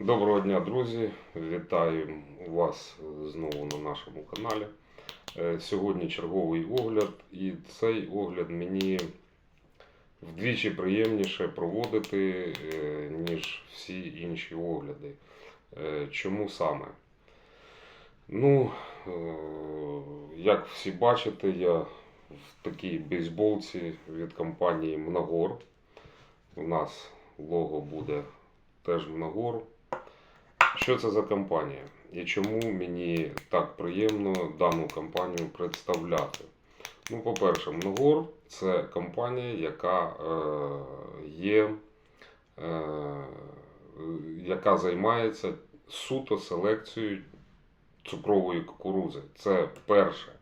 Доброго дня, друзі! Вітаю вас знову на нашому каналі. Е, Сьогодні черговий огляд, і цей огляд мені вдвічі приємніше проводити, е, ніж всі інші огляди. Е, Чому саме? Ну, як всі бачите, я в такій бейсболці від компанії Мнагор. У нас лого буде теж Мнагор. Що це за компанія? І чому мені так приємно дану компанію представляти? Ну, по-перше, Многор це компанія, яка е, є, е, яка займається суто селекцією цукрової кукурузи. Це перше.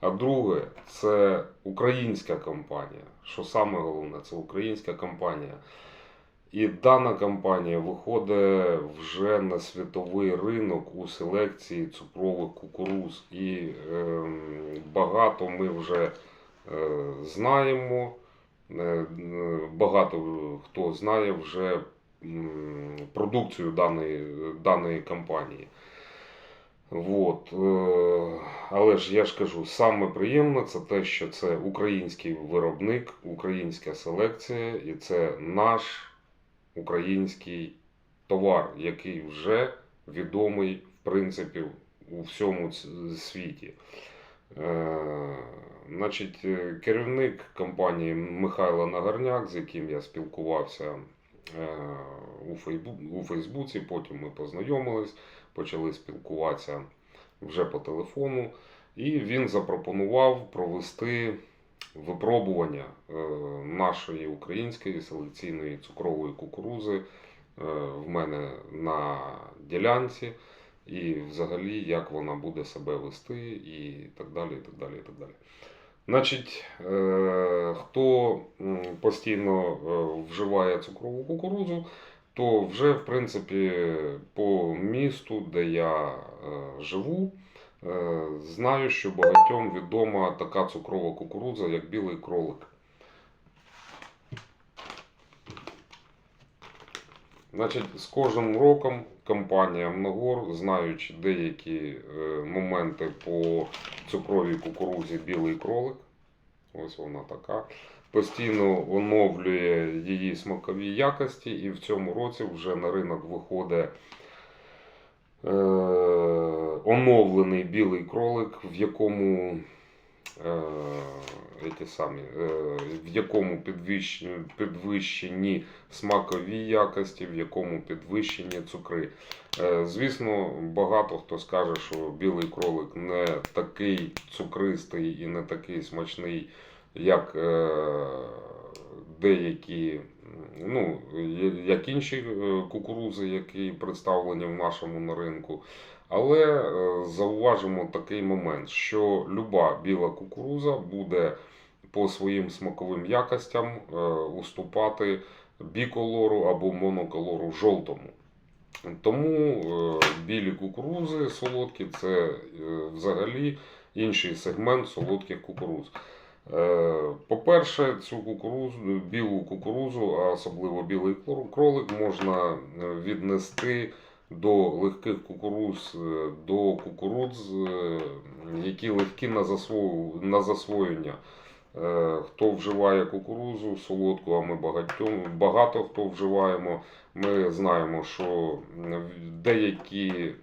А друге, це українська компанія. Що саме головне, це українська компанія. І дана компанія виходить вже на світовий ринок у селекції цукрових кукуруз. І ем, багато ми вже е, знаємо, е, е, багато хто знає вже продукцію даної, даної компанії. Вот. е, Але ж я ж кажу, саме приємне це те, що це український виробник, українська селекція, і це наш український товар, який вже відомий, в принципі, у всьому світі. Е, Значить, е, керівник компанії Михайло Нагарняк, з яким я спілкувався е, у Фейсбуці, потім ми познайомились, почали спілкуватися вже по телефону, і він запропонував провести випробування е, нашої української селекційної цукрової кукурузи е, в мене на ділянці, і взагалі як вона буде себе вести, і так далі. і так далі, і так далі. Значить, е, хто постійно вживає цукрову кукурузу, то вже, в принципі, по місту, де я живу, знаю, що багатьом відома така цукрова кукурудза, як білий кролик. Значить, з кожним роком компанія Многор, знаючи деякі е, моменти по цукровій кукурудзі білий кролик, ось вона така, постійно оновлює її смакові якості, і в цьому році вже на ринок виходить е, оновлений білий кролик, в якому е, ті самі, е, в якому підвищені, підвищені смакові якості, в якому підвищені цукри. Е, Звісно, багато хто скаже, що білий кролик не такий цукристий і не такий смачний, як е, деякі, ну, як інші е, кукурузи, які представлені в нашому на ринку. Але е, зауважимо такий момент, що люба біла кукуруза буде по своїм смаковим якостям е, уступати біколору або моноколору жовтому. Тому білі кукурузи солодкі це взагалі інший сегмент солодких кукуруз. Е, По-перше, цю кукурузу, білу кукурузу, а особливо білий кролик, можна е, віднести до легких кукуруз, е, до кукуруз, е, які легкі на, засвоєння. Хто вживає кукурузу солодку, а ми багатьом, багато хто вживаємо, ми знаємо, що деякі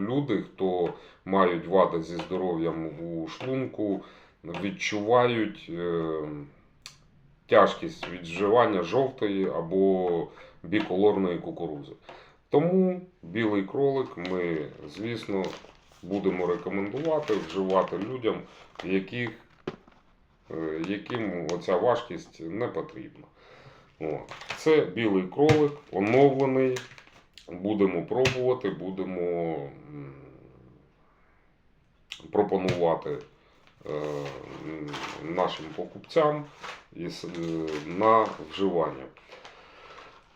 люди, хто мають вади зі здоров'ям у шлунку, відчувають е, тяжкість від вживання жовтої або біколорної кукурузи. Тому білий кролик ми, звісно, будемо рекомендувати вживати людям, яких, е, яким оця важкість не потрібна. Це білий кролик, оновлений. Будемо пробувати, будемо пропонувати е, нашим покупцям е, на вживання.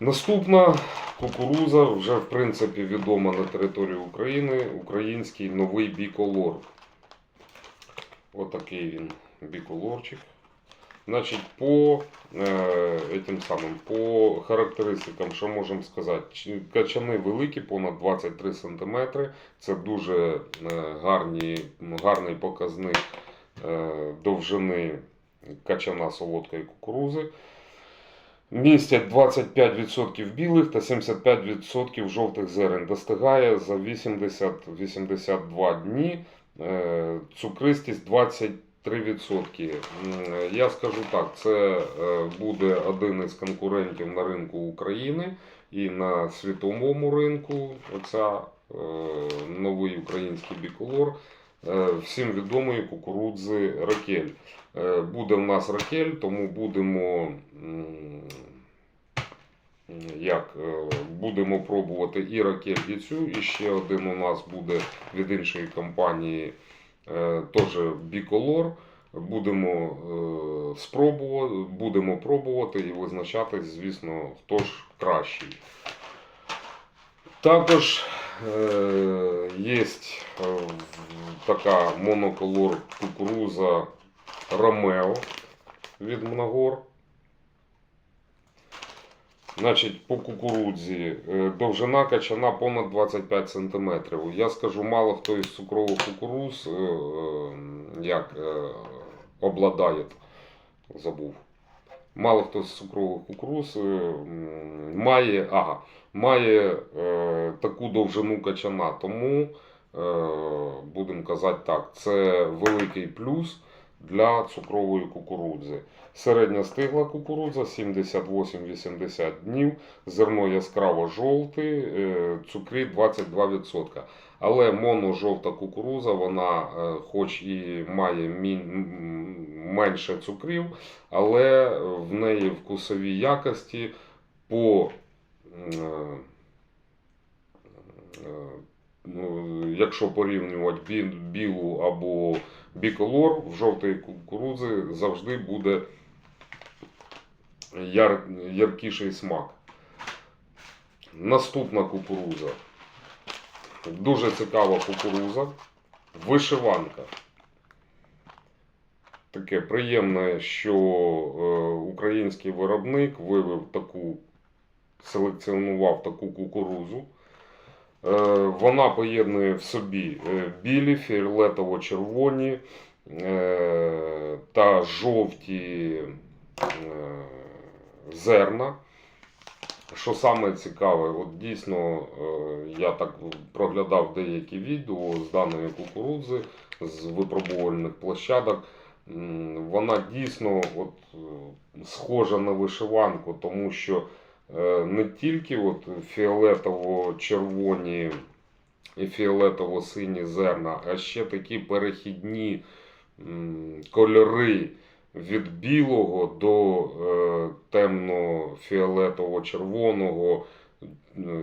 Наступна кукуруза вже в принципі відома на території України. Український новий біколор. Отакий він біколорчик. Значить, по е, этим самим, по характеристикам, що можемо сказати, качани великі, понад 23 см. Це дуже е, гарні, гарний показник е, довжини качана солодкої кукурузи. Містять 25% білих та 75% жовтих зерен. Достигає за 80-82 дні. Е, цукристість 20. 3%. Я скажу так, це е, буде один із конкурентів на ринку України і на світовому ринку. Оця е, новий український біколор. Е, всім відомий кукурудзи ракель. Буде в нас ракель, тому будемо як, будемо пробувати і ракель, і цю, і ще один у нас буде від іншої компанії теж біколор. Будемо е, спробувати, будемо пробувати і визначати, звісно, хто ж кращий. Також е, є е, така моноколор кукуруза Ромео від Мнагор. Значить, по кукурудзі е, довжина качана понад 25 см. Я скажу, мало хто із цукрових кукуруз е, е, як обладає, забув. Мало хто з цукрових кукуруз має, ага, має таку довжину качана. Тому, будемо казати так, це великий плюс для цукрової кукурудзи. Середня стигла кукурудза 78-80 днів, зерно яскраво жовте, е, цукри 22%. Але моножовта кукуруза, вона е, хоч і має менше цукрів, але в неї вкусові якості по е, якщо порівнювати бі- білу або біколор, в жовтої кукурудзи завжди буде яр, яркіший смак. Наступна кукуруза. Дуже цікава кукуруза. Вишиванка. Таке приємне, що е, український виробник вивів таку, селекціонував таку кукурузу. Е, Вона поєднує в собі е, білі, фіолетово-червоні е, та жовті зерна. Що саме цікаве, от дійсно я так проглядав деякі відео з даної кукурудзи з випробувальних площадок. Вона дійсно от, схожа на вишиванку, тому що не тільки от фіолетово-червоні і фіолетово-сині зерна, а ще такі перехідні кольори від білого до е, темно-фіолетово-червоного, е,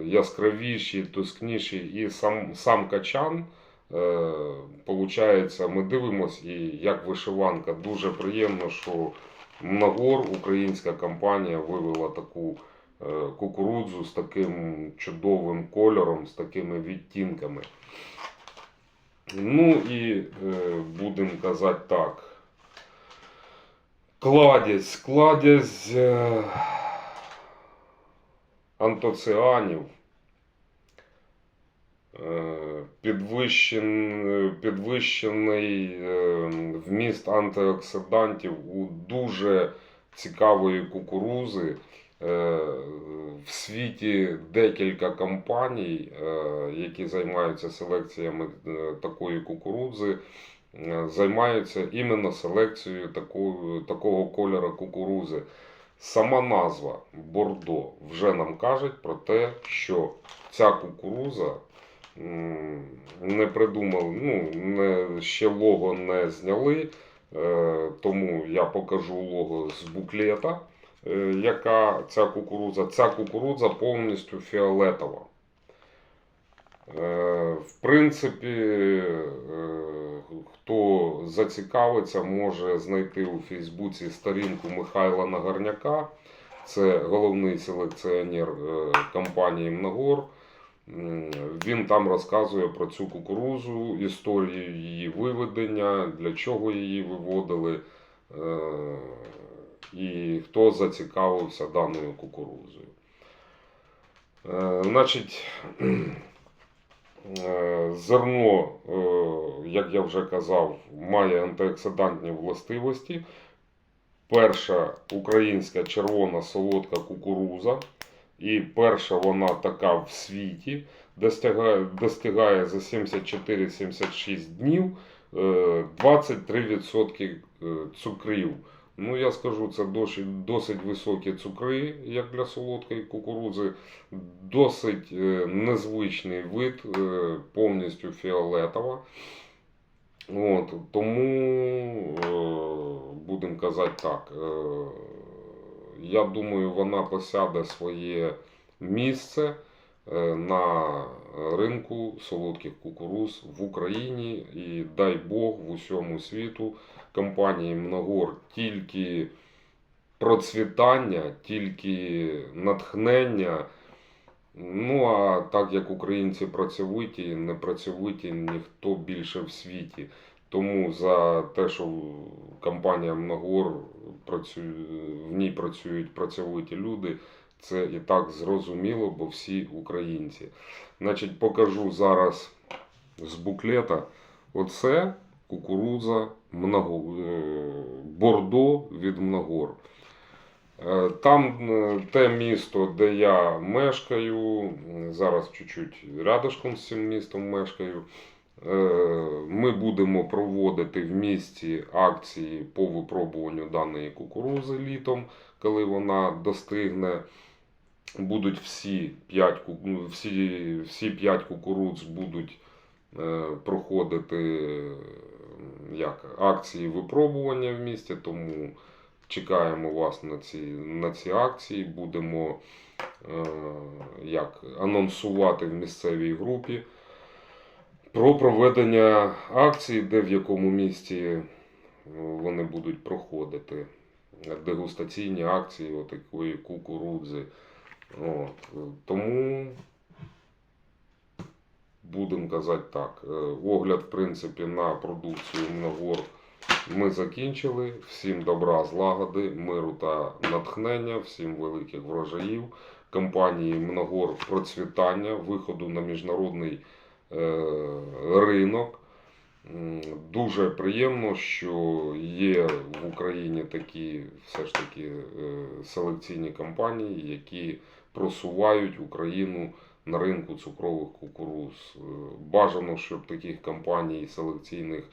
яскравіші, тускніші, і сам, сам качан. Е, Получається, ми дивимося, і як вишиванка. Дуже приємно, що Мнагор, українська компанія, вивела таку е, кукурудзу з таким чудовим кольором, з такими відтінками. Ну і е, будемо казати так. Кладязь, кладязь е, антоціанів. Е, підвищен, е, підвищений е, вміст антиоксидантів у дуже цікавої кукурузи. Е, В світі декілька компаній, е, які займаються селекціями е, такої кукурудзи, займаються іменно селекцією такого, такого кольору кукурузи. Сама назва Бордо вже нам каже про те, що ця кукуруза не придумали, ну, не, ще лого не зняли, тому я покажу лого з буклета, яка ця кукурудза. Ця кукурудза повністю фіолетова. Е, В принципі, е, хто зацікавиться, може знайти у Фейсбуці сторінку Михайла Нагарняка. Це головний селекціонер е, компанії Мнагор. Він там розказує про цю кукурузу, історію її виведення, для чого її виводили. І хто зацікавився даною кукурудзою. Е, Значить, е, зерно, е, як я вже казав, має антиоксидантні властивості. Перша українська червона солодка кукуруза. І перша вона така в світі, достигає, достигає за 74-76 днів е, 23% е, цукрів. Ну, я скажу, це досить, досить високі цукри, як для солодкої кукурудзи. Досить е, незвичний вид, е, повністю фіолетова. От, тому, е, будемо казати так, я думаю, вона посяде своє місце на ринку солодких кукуруз в Україні і дай Бог в усьому світу компанії Многор тільки процвітання, тільки натхнення. Ну, а так як українці працьовиті, не працьовиті ніхто більше в світі. Тому за те, що компанія Многор працює, в ній працюють працьовиті люди, це і так зрозуміло, бо всі українці. Значить, покажу зараз з буклета. Оце кукурудза Много... е, Бордо від Многор. Е, Там е, те місто, де я мешкаю, зараз чуть-чуть рядышком з цим містом мешкаю. Ми будемо проводити в місті акції по випробуванню даної кукурузи літом, коли вона достигне. Будуть всі 5, всі, всі 5 кукурудз будуть е, проходити як, акції випробування в місті, тому чекаємо вас на ці, на ці акції. Будемо е, як, анонсувати в місцевій групі про проведення акцій, де в якому місті е, вони будуть проходити. Дегустаційні акції отакої кукурудзи. От. Тому будемо казати так. е, Огляд, в принципі, на продукцію Многор ми закінчили. Всім добра, злагоди, миру та натхнення, всім великих врожаїв. Компанії Многор процвітання, виходу на міжнародний е, ринок. Дуже приємно, що є в Україні такі все ж таки е, селекційні компанії, які просувають Україну на ринку цукрових кукуруз. Е, Бажано, щоб таких компаній селекційних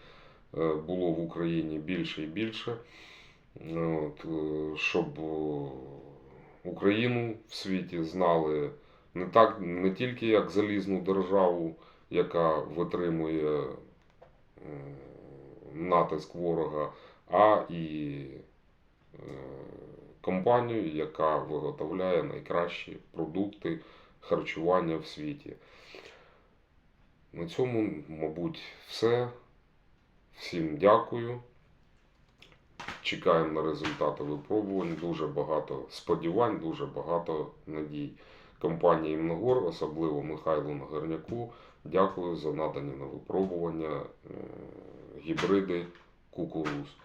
е, було в Україні більше і більше. От, е, щоб е, Україну в світі знали не так не тільки як залізну державу, яка витримує натиск ворога, а і компанію, яка виготовляє найкращі продукти харчування в світі. На цьому, мабуть, все. Всім дякую. Чекаємо на результати випробувань. Дуже багато сподівань, дуже багато надій. Компанії Многор, особливо Михайлу Нагорняку, дякую за надані на випробування е, гібриди кукуруз.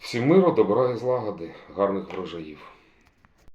Всім миру, добра і злагоди, гарних врожаїв.